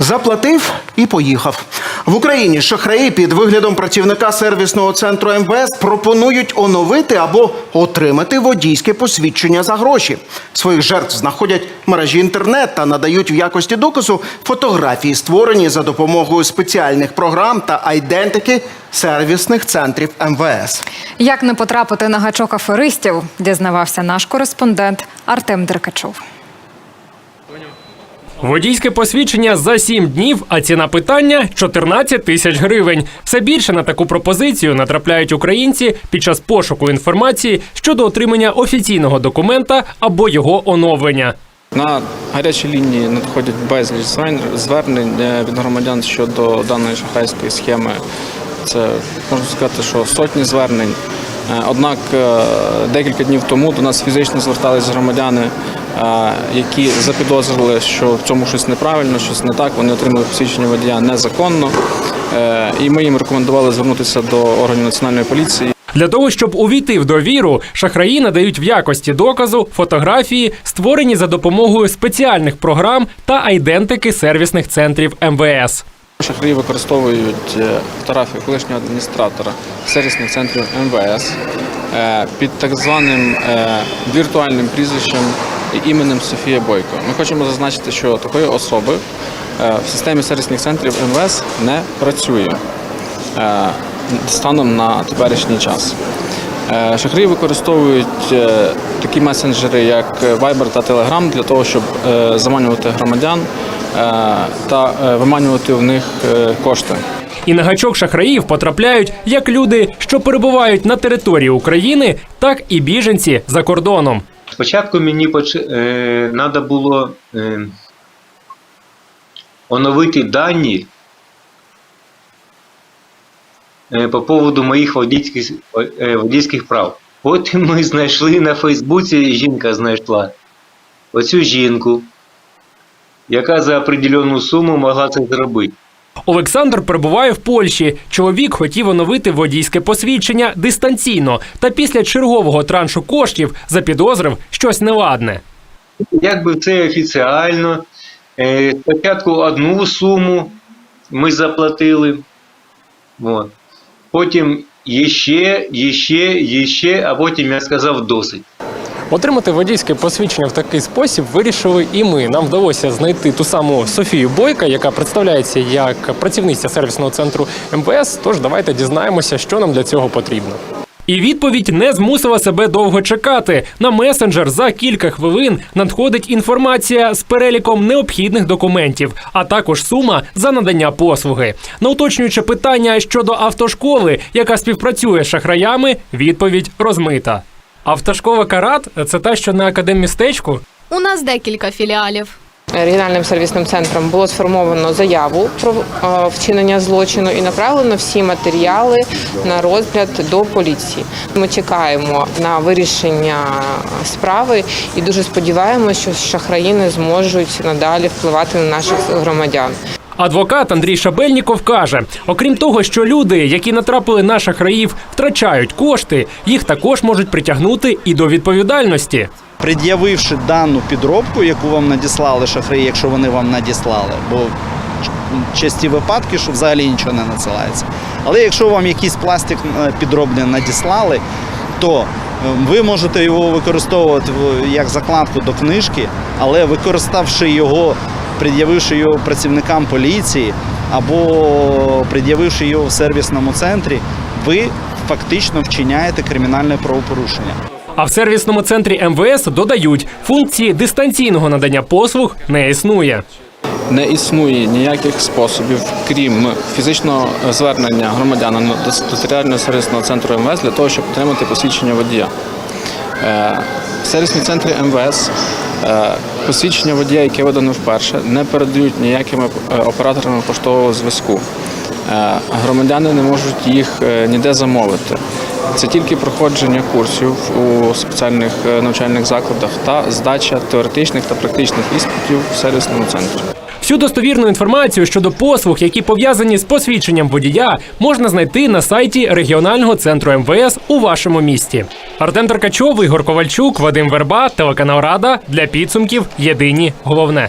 Заплатив і поїхав. В Україні шахраї під виглядом працівника сервісного центру МВС пропонують оновити або отримати водійське посвідчення за гроші. Своїх жертв знаходять мережі інтернет та надають в якості доказу фотографії, створені за допомогою спеціальних програм та айдентики сервісних центрів МВС. Як не потрапити на гачок аферистів, дізнавався наш кореспондент Артем Деркачов. Водійське посвідчення за 7 днів, а ціна питання 14 тисяч гривень. Все більше на таку пропозицію натрапляють українці під час пошуку інформації щодо отримання офіційного документа або його оновлення. На гарячій лінії надходять безліч звернень е, від громадян щодо даної шахрайської схеми. Це можна сказати, що сотні звернень. Е, Однак е, декілька днів тому до нас фізично звертались громадяни, які запідозрили, що в цьому щось неправильно, щось не так. Вони отримали посвідчення водія незаконно. Е, І ми їм рекомендували звернутися до органів національної поліції. Для того, щоб увійти в довіру, шахраї надають в якості доказу фотографії, створені за допомогою спеціальних програм та айдентики сервісних центрів МВС. Шахраї використовують е, фотографію колишнього адміністратора сервісних центрів МВС е, під так званим віртуальним прізвищем іменем Софія Бойко. Ми хочемо зазначити, що такої особи е, в системі сервісних центрів МВС не працює е, станом на теперішній час. Е, Шахраї використовують такі месенджери, як Viber та Telegram, для того, щоб заманювати громадян та виманювати в них кошти. І на гачок шахраїв потрапляють як люди, що перебувають на території України, так і біженці за кордоном. Спочатку мені треба було е, оновити дані е, по поводу моїх водійських, е, водійських прав. Потім ми знайшли на Фейсбуці, жінка знайшла оцю жінку, яка за определену суму могла це зробити. Олександр перебуває в Польщі. Чоловік хотів оновити водійське посвідчення дистанційно, та після чергового траншу коштів запідозрив щось неладне. Якби це офіціально. Е, Спочатку одну суму ми заплатили. От. Потім іще, іще, іще, а потім я сказав досить. Отримати водійське посвідчення в такий спосіб вирішили і ми. Нам вдалося знайти ту саму Софію Бойка, яка представляється як працівниця сервісного центру МВС. Тож давайте дізнаємося, що нам для цього потрібно. І відповідь не змусила себе довго чекати. На месенджер за кілька хвилин надходить інформація з переліком необхідних документів, а також сума за надання послуги. На уточнююче питання щодо автошколи, яка співпрацює з шахраями, відповідь розмита. Автошкола Карат це та, що на академмістечку. У нас декілька філіалів. Регіональним сервісним центром було сформовано заяву про е, вчинення злочину і направлено всі матеріали на розгляд до поліції. Ми чекаємо на вирішення справи і дуже сподіваємося, що шахраї не зможуть надалі впливати на наших громадян. Адвокат Андрій Шабельніков каже: окрім того, що люди, які натрапили на шахраїв, втрачають кошти, їх також можуть притягнути і до відповідальності. пред'явивши дану підробку, яку вам надіслали шахраї, якщо вони вам надіслали, бо часті випадки, що взагалі нічого не надсилається. Але якщо вам якийсь пластик е, підробний надіслали, то е, ви можете його використовувати як закладку до книжки, але використавши його, пред'явивши його працівникам поліції або пред'явивши його в сервісному центрі, ви фактично вчиняєте кримінальне правопорушення. А в сервісному центрі МВС додають, функції дистанційного надання послуг не існує. Не існує ніяких способів, крім фізичного звернення громадяна до територіального сервісного центру МВС для того, щоб отримати посвідчення водія. Е, В сервісній центрі МВС е, посвідчення водія, яке видано вперше, не передають ніякими е, операторами поштового зв'язку. Е, Громадяни не можуть їх е, ніде замовити. Це тільки проходження курсів у спеціальних навчальних закладах та здача теоретичних та практичних іспитів в сервісному центрі. Всю достовірну інформацію щодо послуг, які пов'язані з посвідченням водія, можна знайти на сайті регіонального центру МВС у вашому місті. Артем Таркачов, Ігор Ковальчук, Вадим Верба, телеканал Рада для підсумків. Єдині головне.